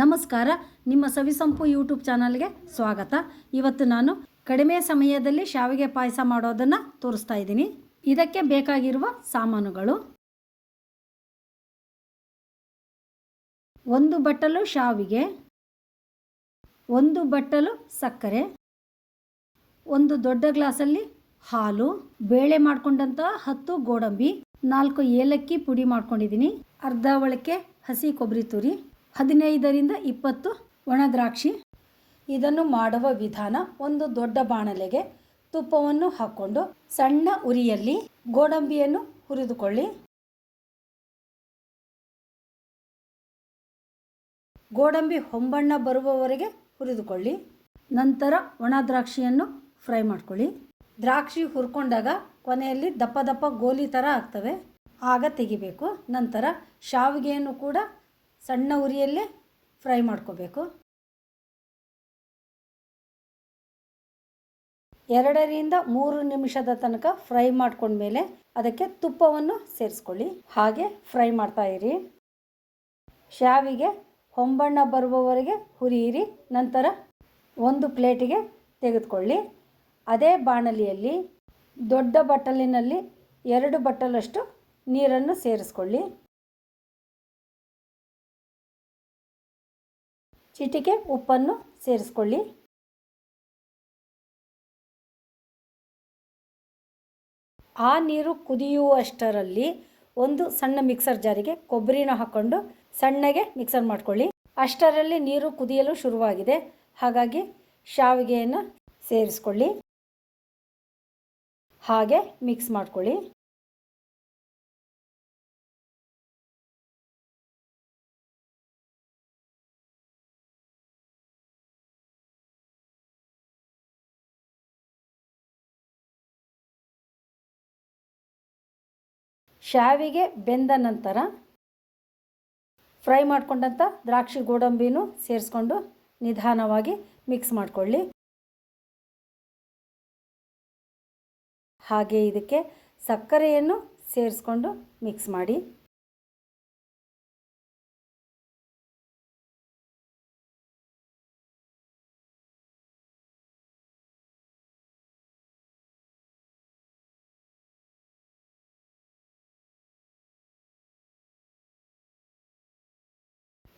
ನಮಸ್ಕಾರ. ನಿಮ್ಮ ಸವಿಸಂಪು ಯೂಟ್ಯೂಬ್ ಚಾನಲ್ಗೆ ಸ್ವಾಗತ. ಇವತ್ತು ನಾನು ಕಡಿಮೆ ಸಮಯದಲ್ಲಿ ಶಾವಿಗೆ ಪಾಯಸ ಮಾಡೋದನ್ನು ತೋರಿಸ್ತಾ ಇದ್ದೀನಿ. ಇದಕ್ಕೆ ಬೇಕಾಗಿರುವ ಸಾಮಾನುಗಳು. ಒಂದು ಬಟ್ಟಲು ಶಾವಿಗೆ. ಒಂದು ಬಟ್ಟಲು ಸಕ್ಕರೆ. ಒಂದು ದೊಡ್ಡ ಗ್ಲಾಸಲ್ಲಿ ಹಾಲು. ಬೇಳೆ ಮಾಡಿಕೊಂಡಂತಹ ಹತ್ತು ಗೋಡಂಬಿ. ನಾಲ್ಕು ಏಲಕ್ಕಿ ಪುಡಿ ಮಾಡ್ಕೊಂಡಿದ್ದೀನಿ. ಅರ್ಧ ಒಳಕ್ಕೆ ಹಸಿ ಕೊಬ್ಬರಿ ತುರಿ. ಹದಿನೈದರಿಂದ ಇಪ್ಪತ್ತು ಒಣದ್ರಾಕ್ಷಿ ಇದನ್ನು ಮಾಡುವ ವಿಧಾನ ಒಂದು ದೊಡ್ಡ ಬಾಣಲೆಗೆ ತುಪ್ಪವನ್ನು ಹಾಕ್ಕೊಂಡು ಸಣ್ಣ ಉರಿಯಲ್ಲಿ ಗೋಡಂಬಿಯನ್ನು ಹುರಿದುಕೊಳ್ಳಿ. ಗೋಡಂಬಿ ಹೊಂಬಣ್ಣ ಬರುವವರೆಗೆ ಹುರಿದುಕೊಳ್ಳಿ. ನಂತರ ಒಣ ದ್ರಾಕ್ಷಿಯನ್ನು ಫ್ರೈ ಮಾಡ್ಕೊಳ್ಳಿ. ದ್ರಾಕ್ಷಿ ಹುರ್ಕೊಂಡಾಗ ಕೊನೆಯಲ್ಲಿ ದಪ್ಪ ದಪ್ಪ ಗೋಲಿ ಥರ ಆಗ್ತವೆ. ಆಗ ತೆಗಿಬೇಕು. ನಂತರ ಶಾವಿಗೆಯನ್ನು ಕೂಡ ಸಣ್ಣ ಉರಿಯಲ್ಲೇ ಫ್ರೈ ಮಾಡ್ಕೋಬೇಕು. ಎರಡರಿಂದ ಮೂರು ನಿಮಿಷದ ತನಕ ಫ್ರೈ ಮಾಡ್ಕೊಂಡ್ಮೇಲೆ ಅದಕ್ಕೆ ತುಪ್ಪವನ್ನು ಸೇರಿಸ್ಕೊಳ್ಳಿ. ಹಾಗೆ ಫ್ರೈ ಮಾಡ್ತಾ ಇರಿ. ಶಾವಿಗೆ ಹೊಂಬಣ್ಣ ಬರುವವರೆಗೆ ಹುರಿಯಿರಿ. ನಂತರ ಒಂದು ಪ್ಲೇಟಿಗೆ ತೆಗೆದುಕೊಳ್ಳಿ. ಅದೇ ಬಾಣಲಿಯಲ್ಲಿ ದೊಡ್ಡ ಬಟ್ಟಲಿನಲ್ಲಿ ಎರಡು ಬಟ್ಟಲಷ್ಟು ನೀರನ್ನು ಸೇರಿಸ್ಕೊಳ್ಳಿ. ಚಿಟಿಕೆ ಉಪ್ಪನ್ನು ಸೇರಿಸ್ಕೊಳ್ಳಿ. ಆ ನೀರು ಕುದಿಯುವಷ್ಟರಲ್ಲಿ ಒಂದು ಸಣ್ಣ ಮಿಕ್ಸರ್ ಜಾರಿಗೆ ಕೊಬ್ಬರಿನ ಹಾಕ್ಕೊಂಡು ಸಣ್ಣಗೆ ಮಿಕ್ಸರ್ ಮಾಡ್ಕೊಳ್ಳಿ. ಅಷ್ಟರಲ್ಲಿ ನೀರು ಕುದಿಯಲು ಶುರುವಾಗಿದೆ. ಹಾಗಾಗಿ ಶಾವಿಗೆಯನ್ನು ಸೇರಿಸ್ಕೊಳ್ಳಿ. ಹಾಗೆ ಮಿಕ್ಸ್ ಮಾಡ್ಕೊಳ್ಳಿ. ಶಾವಿಗೆ ಬೆಂದ ನಂತರ ಫ್ರೈ ಮಾಡಿಕೊಂಡಂಥ ದ್ರಾಕ್ಷಿ ಗೋಡಂಬಿನೂ ಸೇರಿಸ್ಕೊಂಡು ನಿಧಾನವಾಗಿ ಮಿಕ್ಸ್ ಮಾಡಿಕೊಳ್ಳಿ. ಹಾಗೆ ಇದಕ್ಕೆ ಸಕ್ಕರೆಯನ್ನು ಸೇರಿಸ್ಕೊಂಡು ಮಿಕ್ಸ್ ಮಾಡಿ.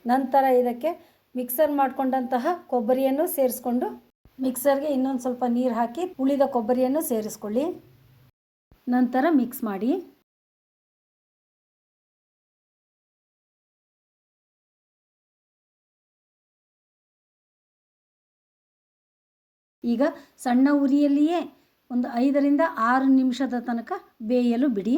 ನಂತರ ಇದಕ್ಕೆ ಮಿಕ್ಸರ್ ಮಾಡಿಕೊಂಡಂತಹ ಕೊಬ್ಬರಿಯನ್ನು ಸೇರಿಸ್ಕೊಂಡು ಮಿಕ್ಸರ್ಗೆ ಇನ್ನೊಂದು ಸ್ವಲ್ಪ ನೀರು ಹಾಕಿ ಉಳಿದ ಕೊಬ್ಬರಿಯನ್ನು ಸೇರಿಸ್ಕೊಳ್ಳಿ. ನಂತರ ಮಿಕ್ಸ್ ಮಾಡಿ. ಈಗ ಸಣ್ಣ ಉರಿಯಲ್ಲಿಯೇ ಒಂದು ಐದರಿಂದ ಆರು ನಿಮಿಷದ ತನಕ ಬೇಯಲು ಬಿಡಿ.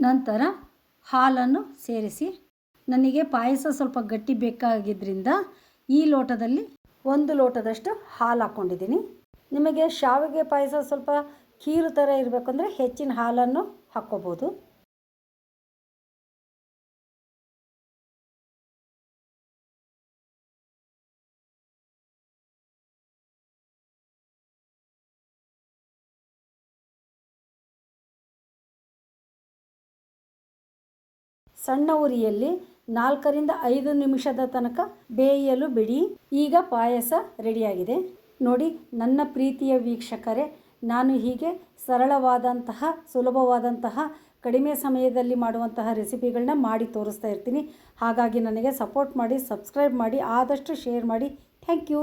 ನಂತರ ಹಾಲನ್ನು ಸೇರಿಸಿ. ನನಗೆ ಪಾಯಸ ಸ್ವಲ್ಪ ಗಟ್ಟಿ ಬೇಕಾಗಿದ್ದರಿಂದ ಈ ಲೋಟದಲ್ಲಿ ಒಂದು ಲೋಟದಷ್ಟು ಹಾಲು ಹಾಕ್ಕೊಂಡಿದ್ದೀನಿ. ನಿಮಗೆ ಶಾವಿಗೆ ಪಾಯಸ ಸ್ವಲ್ಪ ಖೀರು ಥರ ಇರಬೇಕಂದ್ರೆ ಹೆಚ್ಚಿನ ಹಾಲನ್ನು ಹಾಕ್ಕೋಬೋದು. ಸಣ್ಣ ಉರಿಯಲ್ಲಿ ನಾಲ್ಕರಿಂದ ಐದು ನಿಮಿಷದ ತನಕ ಬೇಯಲು ಬಿಡಿ. ಈಗ ಪಾಯಸ ರೆಡಿಯಾಗಿದೆ. ನೋಡಿ, ನನ್ನ ಪ್ರೀತಿಯ ವೀಕ್ಷಕರೇ, ನಾನು ಹೀಗೆ ಸರಳವಾದಂತಹ, ಸುಲಭವಾದಂತಹ, ಕಡಿಮೆ ಸಮಯದಲ್ಲಿ ಮಾಡುವಂತಹ ರೆಸಿಪಿಗಳನ್ನ ಮಾಡಿ ತೋರಿಸ್ತಾ ಇರ್ತೀನಿ. ಹಾಗಾಗಿ ನನಗೆ ಸಪೋರ್ಟ್ ಮಾಡಿ, ಸಬ್ಸ್ಕ್ರೈಬ್ ಮಾಡಿ, ಆದಷ್ಟು ಶೇರ್ ಮಾಡಿ. Thank you.